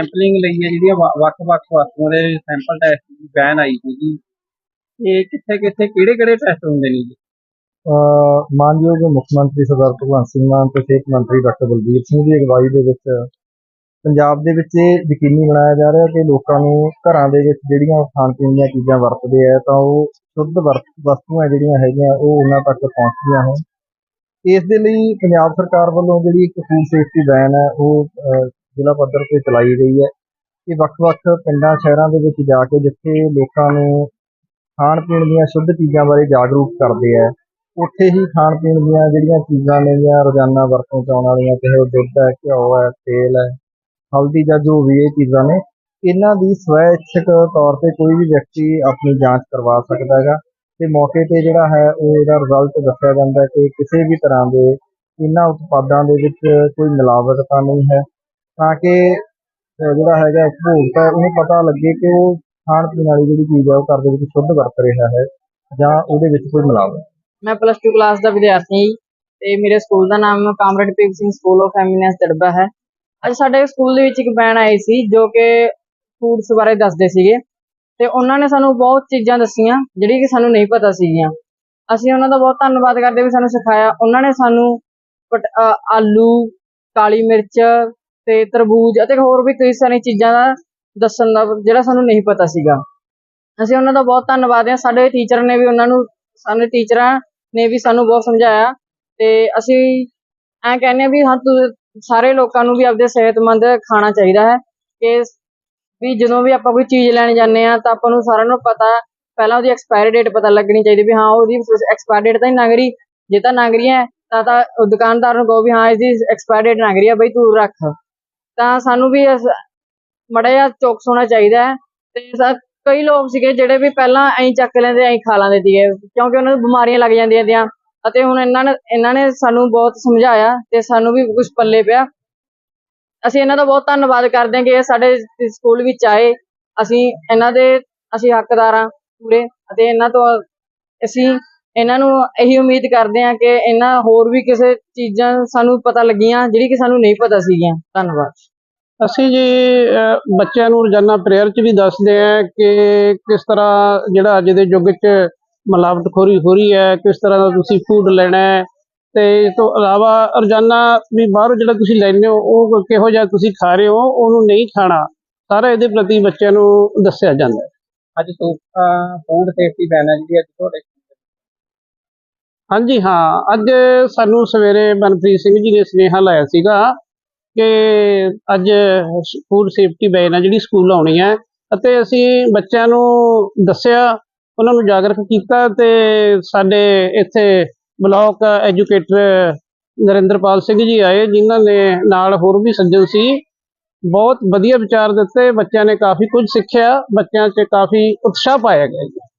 Sampling ਲਈ ਹੈ ਜਿਹੜੀਆਂ ਵ- ਵੱਖ-ਵੱਖ ਵਸਤੂਆਂ ਦੇ ਸੈਂਪਲ ਟੈਸਟ ਦੀ ਬੈਨ ਆਈ ਸੀਗੀ ਇਹ ਕਿੱਥੇ ਕਿੱਥੇ ਕਿਹੜੇ ਕਿਹੜੇ ਟੈਸਟ ਹੁੰਦੇ ਨੇ ਜੀ? ਅਹ ਮਾਨਯੋਗ ਮੁੱਖ ਮੰਤਰੀ ਸਰਦਾਰ ਭਗਵੰਤ ਸਿੰਘ ਮਾਨ ਤੇ ਸਿਹਤ ਮੰਤਰੀ ਡਾਕਟਰ ਬਲਬੀਰ ਸਿੰਘ ਦੀ ਅਗਵਾਈ ਦੇ ਵਿੱਚ ਪੰਜਾਬ ਦੇ ਵਿੱਚ ਇਹ ਯਕੀਨੀ ਬਣਾਇਆ ਜਾ ਰਿਹਾ ਕਿ ਲੋਕਾਂ ਨੂੰ ਘਰਾਂ ਦੇ ਵਿੱਚ ਜਿਹੜੀਆਂ ਖਾਣ ਪੀਣ ਦੀਆਂ ਚੀਜ਼ਾਂ ਵਰਤਦੇ ਆ ਤਾਂ ਉਹ ਸ਼ੁੱਧ ਵਰਤ ਵਸਤੂਆਂ ਜਿਹੜੀਆਂ ਹੈਗੀਆਂ ਉਹ ਉਹਨਾਂ ਤੱਕ ਪਹੁੰਚਦੀਆਂ ਹੋਣ। ਇਸ ਦੇ ਲਈ ਪੰਜਾਬ ਸਰਕਾਰ ਵੱਲੋਂ ਜਿਹੜੀ ਇੱਕ ਫੂਡ ਸੇਫਟੀ ਵੈਨ ਹੈ ਉਹ ਅਹ, ਜ਼ਿਲ੍ਹਾ ਪੱਧਰ ਤੇ ਚਲਾਈ ਗਈ ਹੈ। ਇਹ ਵੱਖ-ਵੱਖ ਪਿੰਡਾਂ, ਸ਼ਹਿਰਾਂ ਦੇ ਵਿੱਚ ਜਾ ਕੇ ਜਿੱਥੇ ਲੋਕਾਂ ਨੂੰ ਖਾਣ ਪੀਣ ਦੀਆਂ ਸ਼ੁੱਧ ਚੀਜ਼ਾਂ ਬਾਰੇ ਜਾਗਰੂਕ ਕਰਦੇ ਆ, ਉੱਥੇ ਹੀ ਖਾਣ ਪੀਣ ਦੀਆਂ ਜਿਹੜੀਆਂ ਚੀਜ਼ਾਂ ਨੇ ਜਾਂ ਰੋਜ਼ਾਨਾ ਵਰਤੋਂ 'ਚ ਆਉਣ ਵਾਲੀਆਂ, ਚਾਹੇ ਉਹ ਦੁੱਧ ਹੈ, ਘਿਓ ਹੈ, ਤੇਲ ਹੈ, ਹਲਦੀ ਜਾਂ ਜੋ ਵੀ ਇਹ ਚੀਜ਼ਾਂ ਨੇ, ਇਹਨਾਂ ਦੀ ਸਵੈ ਇੱਛਕ ਤੌਰ ਤੇ ਕੋਈ ਵੀ ਵਿਅਕਤੀ ਆਪਣੀ ਜਾਂਚ ਕਰਵਾ ਸਕਦਾ ਹੈਗਾ। ਤੇ ਮੌਕੇ ਤੇ ਜਿਹੜਾ ਹੈ, ਉਹ ਇਹਦਾ ਰਿਜ਼ਲਟ ਦੱਸਿਆ ਜਾਂਦਾ ਕਿ ਕਿਸੇ ਵੀ ਤਰ੍ਹਾਂ ਦੇ ਇਹਨਾਂ ਉਤਪਾਦਾਂ ਦੇ ਵਿੱਚ ਕੋਈ ਮਿਲਾਵਟ ਤਾਂ ਨਹੀਂ ਹੈ। ਤਾਂ ਕਿ ਜਿਹੜਾ ਹੈਗਾ ਉਪਭੋਗਤਾ ਉਹਨੂੰ ਪਤਾ ਲੱਗੇ ਕਿ ਉਹ ਖਾਣ ਪੀਣ ਵਾਲੀ ਜਿਹੜੀ ਚੀਜ਼ ਹੈ ਉਹ ਘਰ ਦੇ ਵਿੱਚ ਸ਼ੁੱਧ ਵਰਤ ਰਿਹਾ ਹੈ ਜਾਂ ਉਹਦੇ ਵਿੱਚ ਕੋਈ ਮਿਲਾਵਟ ਮੈਂ ਪਲੱਸ 2 ਕਲਾਸ ਦਾ ਵਿਦਿਆਰਥੀ ਤੇ ਮੇਰੇ ਸਕੂਲ ਦਾ ਨਾਮ ਕਾਮਰੇਡ ਪੀਪ ਸਿੰਘ ਸਕੂਲ ਆਫ ਐਮੀਨੈਂਸ ਤੜਬਾ ਹੈ। ਅੱਜ ਸਾਡੇ ਸਕੂਲ ਦੇ ਵਿੱਚ ਇੱਕ ਬੈਨ ਆਈ ਸੀ, ਜੋ ਕਿ ਫੂਡਸ ਬਾਰੇ ਦੱਸਦੇ ਸੀਗੇ, ਤੇ ਉਹਨਾਂ ਨੇ ਸਾਨੂੰ ਬਹੁਤ ਚੀਜ਼ਾਂ ਦੱਸੀਆਂ, ਜਿਹੜੀ ਕਿ ਸਾਨੂੰ ਨਹੀਂ ਪਤਾ ਸੀਗੀਆਂ। ਅਸੀਂ ਉਹਨਾਂ ਦਾ ਬਹੁਤ ਧੰਨਵਾਦ ਕਰਦੇ ਵੀ ਸਾਨੂੰ ਸਿਖਾਇਆ। ਉਹਨਾਂ ਨੇ ਸਾਨੂੰ ਪਟ- ਆਲੂ, ਕਾਲੀ ਮਿਰਚ ਤੇ ਤਰਬੂਜ ਅਤੇ ਹੋਰ ਵੀ ਕਈ ਸਾਰੀਆਂ ਚੀਜ਼ਾਂ ਦਾ ਦੱਸਣ ਦਾ ਜਿਹੜਾ ਸਾਨੂੰ ਨਹੀਂ ਪਤਾ ਸੀਗਾ। ਅਸੀਂ ਉਹਨਾਂ ਦਾ ਬਹੁਤ ਧੰਨਵਾਦ ਹਾਂ। ਸਾਡੇ ਟੀਚਰ ਨੇ ਵੀ ਉਹਨਾਂ ਨੂੰ ਸਾਨੂੰ ਟੀਚਰਾਂ ਨੇ ਵੀ ਸਾਨੂੰ ਬਹੁਤ ਸਮਝਾਇਆ ਤੇ ਅਸੀਂ ਐਂ ਕਹਿੰਦੇ ਆ ਵੀ ਹਾਂ ਸਾਰੇ ਲੋਕਾਂ ਨੂੰ ਵੀ ਆਪਦੇ ਸਿਹਤਮੰਦ ਖਾਣਾ ਚਾਹੀਦਾ ਹੈ ਕਿ ਵੀ ਜਦੋਂ ਵੀ ਆਪਾਂ ਕੋਈ ਚੀਜ਼ ਲੈਣ ਜਾਂਦੇ ਆ ਤਾਂ ਆਪਾਂ ਨੂੰ ਸਾਰਿਆਂ ਨੂੰ ਪਤਾ, ਪਹਿਲਾਂ ਉਹਦੀ ਐਕਸਪਾਇਰੀ ਡੇਟ ਪਤਾ ਲੱਗਣੀ ਚਾਹੀਦੀ ਵੀ ਹਾਂ, ਉਹਦੀ ਐਕਸਪਾਇਰੀ ਡੇਟ ਤਾਂ ਹੀ ਨਾਗਰੀ ਜੇ ਤਾਂ ਨਾਗਰੀ ਹੈ ਤਾਂ ਤਾਂ ਦੁਕਾਨਦਾਰ ਨੂੰ ਕਹੋ ਵੀ ਹਾਂ, ਇਹਦੀ ਐਕਸਪਾਇਰੀ ਡੇਟ ਨਾਗਰੀ ਹੈ ਬਈ ਤੂੰ ਰੱਖ। ਤਾਂ ਸਾਨੂੰ ਵੀ ਮੜਾ ਜਿਹਾ ਚੌਕਸ ਹੋਣਾ ਚਾਹੀਦਾ ਹੈ ਤੇ ਸਾ- ਕਈ ਲੋਕ ਸੀਗੇ ਜਿਹੜੇ ਵੀ ਪਹਿਲਾਂ ਐਂ ਚੱਕ ਲੈਂਦੇ ਐਂ ਖਾ ਲੈਂਦੇ ਸੀਗੇ ਕਿਉਂਕਿ ਉਹਨਾਂ ਨੂੰ ਬਿਮਾਰੀਆਂ ਲੱਗ ਜਾਂਦੀਆਂ ਤੀਆਂ ਅਤੇ ਹੁਣ ਇਹਨਾਂ ਨੇ ਇਹਨਾਂ ਨੇ ਸਾਨੂੰ ਬਹੁਤ ਸਮਝਾਇਆ ਤੇ ਸਾਨੂੰ ਵੀ ਕੁਝ ਪੱਲੇ ਪਿਆ। ਅਸੀਂ ਇਹਨਾਂ ਦਾ ਬਹੁਤ ਧੰਨਵਾਦ ਕਰਦੇ ਹਾਂ ਕਿ ਇਹ ਸਾਡੇ ਸਕੂਲ ਵਿੱਚ ਆਏ। ਅਸੀਂ ਇਹਨਾਂ ਦੇ, ਅਸੀਂ ਹੱਕਦਾਰ ਹਾਂ ਪੂਰੇ ਅਤੇ ਇਹਨਾਂ ਤੋਂ ਅਸੀਂ ਇਹਨਾਂ ਨੂੰ ਇਹੀ ਉਮੀਦ ਕਰਦੇ ਹਾਂ ਕਿ ਇਹਨਾਂ ਹੋਰ ਵੀ ਕਿਸੇ ਚੀਜ਼ਾਂ ਸਾਨੂੰ ਪਤਾ ਲੱਗੀਆਂ ਜਿਹੜੀ ਕਿ ਸਾਨੂੰ ਨਹੀਂ ਪਤਾ ਸੀਗੀਆਂ। ਧੰਨਵਾਦ। ਅਸੀਂ ਜੀ ਬੱਚਿਆਂ ਨੂੰ ਰੋਜ਼ਾਨਾ ਪ੍ਰੇਅਰ 'ਚ ਵੀ ਦੱਸਦੇ ਆ ਕਿ ਕਿਸ ਤਰ੍ਹਾਂ ਜਿਹੜਾ ਅੱਜ ਦੇ ਯੁੱਗ 'ਚ ਮਿਲਾਵਟਖੋਰੀ ਹੋ ਰਹੀ ਹੈ ਕਿਸ ਤਰ੍ਹਾਂ ਦਾ ਤੁਸੀਂ ਫੂਡ ਲੈਣਾ ਹੈ। ਤੇ ਇਸ ਤੋਂ ਇਲਾਵਾ ਰੋਜ਼ਾਨਾ ਵੀ ਬਾਹਰੋਂ ਜਿਹੜਾ ਤੁਸੀਂ ਲੈਂਦੇ ਹੋ ਉਹ ਕਿਹੋ ਜਿਹਾ ਤੁਸੀਂ ਖਾ ਰਹੇ ਹੋ ਉਹਨੂੰ ਨਹੀਂ ਖਾਣਾ ਸਾਰਾ ਇਹਦੇ ਪ੍ਰਤੀ ਬੱਚਿਆਂ ਨੂੰ ਦੱਸਿਆ ਜਾਂਦਾ ਹੈ। ਅੱਜ ਫੂਡ ਸੇਫਟੀ ਬੈਨ ਹੈ ਜਿਹੜੀ ਅੱਜ ਤੁਹਾਡੇ ਹਾਂਜੀ, ਹਾਂ। ਅੱਜ ਸਾਨੂੰ ਸਵੇਰੇ ਮਨਪ੍ਰੀਤ ਸਿੰਘ ਜੀ ਨੇ ਸੁਨੇਹਾ ਲਾਇਆ ਸੀਗਾ ਕਿ ਅੱਜ ਫੂਡ ਸੇਫਟੀ ਬੈਨ ਆ, ਜਿਹੜੀ ਸਕੂਲ ਆਉਣੀ ਹੈ ਅਤੇ ਅਸੀਂ ਬੱਚਿਆਂ ਨੂੰ ਦੱਸਿਆ, ਉਹਨਾਂ ਨੂੰ ਜਾਗਰੂਕ ਕੀਤਾ ਤੇ ਸਾਡੇ ਇੱਥੇ ਬਲਾਕ ਐਜੂਕੇਟਰ ਨਰਿੰਦਰਪਾਲ ਸਿੰਘ ਜੀ ਆਏ, ਜਿਨ੍ਹਾਂ ਨੇ ਨਾਲ ਹੋਰ ਵੀ ਸੱਜਣ ਸੀ। ਬਹੁਤ ਵਧੀਆ ਵਿਚਾਰ ਦਿੱਤੇ, ਬੱਚਿਆਂ ਨੇ ਕਾਫੀ ਕੁਝ ਸਿੱਖਿਆ, ਬੱਚਿਆਂ 'ਚ ਕਾਫੀ ਉਤਸ਼ਾਹ ਪਾਇਆ ਗਿਆ ਜੀ।